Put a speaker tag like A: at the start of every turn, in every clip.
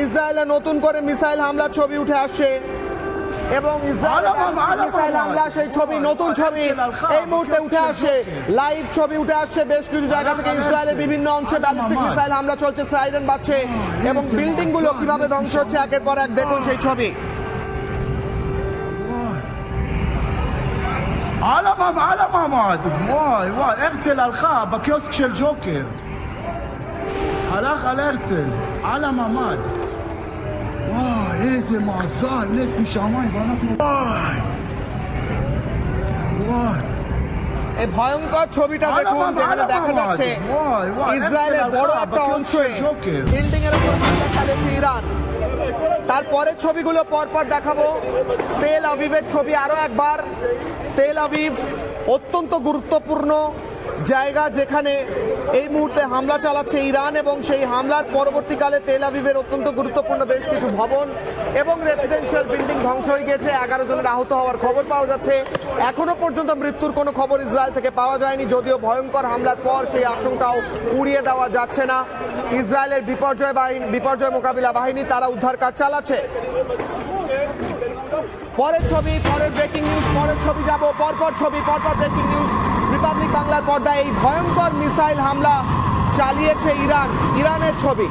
A: ইসরায়েলে নতুন করে মিসাইল হামলার ছবি উঠে আসছে। এবং মিসাইল হামলা সেই ছবি নতুন ছবি। এই মুহূর্তে উঠে আসছে লাইভ ছবি উঠে আসছে বেশ কিছু জায়গা থেকে ইসরায়েলের বিভিন্ন অংশে ব্যালিস্টিক মিসাইল হামলা চলছে সাইরেন বাজছে এবং বিল্ডিংগুলো কীভাবে ধ্বংস হচ্ছে একের পর এক দেখুন সেই ছবি।
B: على ما على ما مات واي واي اقتل الخاب كيوسك شل جوكر حلاق الارتل على ممد وای ایزی مازال نیست میشه همه وای וואי!
A: এই ভয়ঙ্কর ছবিটা দেখুন যেখানে দেখা যাচ্ছে ইসরায়েলের বড় একটা অংশে বিল্ডিং এর উপর হামলা চালিয়েছে ইরান। তারপরে ছবিগুলো পরপর দেখাবো। তেল আবিবের ছবি আরও একবার। তেল আবিব অত্যন্ত গুরুত্বপূর্ণ। জায়গা যেখানে এই মুহূর্তে হামলা চালাচ্ছে ইরান এবং সেই হামলার পরবর্তীকালে তেল আবিবের অত্যন্ত গুরুত্বপূর্ণ বেশ কিছু ভবন এবং রেসিডেন্সিয়াল বিল্ডিং ধ্বংস হয়ে গেছে এগারো জনের আহত হওয়ার খবর পাওয়া যাচ্ছে। এখনও পর্যন্ত মৃত্যুর কোনো খবর ইসরায়েল থেকে পাওয়া যায়নি, যদিও ভয়ঙ্কর হামলার পর সেই আশঙ্কাও উড়িয়ে দেওয়া যাচ্ছে না। ইসরায়েলের বিপর্যয় বাহিনী, বিপর্যয় মোকাবিলা বাহিনী তারা উদ্ধার কাজ চালাচ্ছে। পরের ছবি, পরের ব্রেকিং নিউজ পরের ছবি যাব, পরপর ছবি, পরপর ব্রেকিং নিউজ রিপাবলিক বাংলার পর্দায় এই ভয়ঙ্কর মিসাইল হামলা চালিয়েছে ইরান। ইরানের ছবি।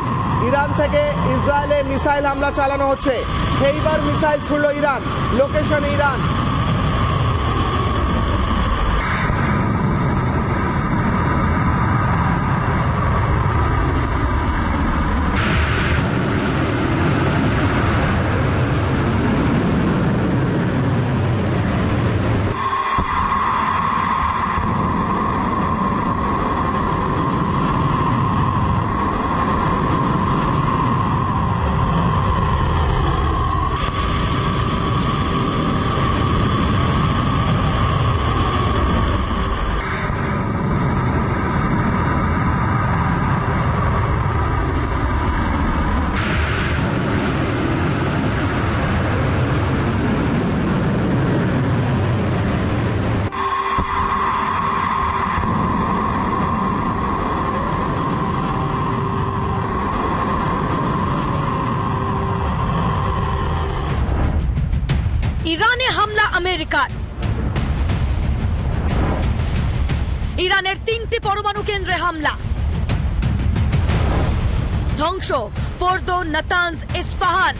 A: ইরান থেকে ইসরায়েলে মিসাইল হামলা চালানো হচ্ছে। সেইবার মিসাইল ছুড়ল ইরান। লোকেশন ইরান
C: ইরানে হামলা আমেরিকার ইরানের তিনটি পরমাণু কেন্দ্রে হামলা। ধ্বংস। পর্দ নাতানজ ইস্পাহান।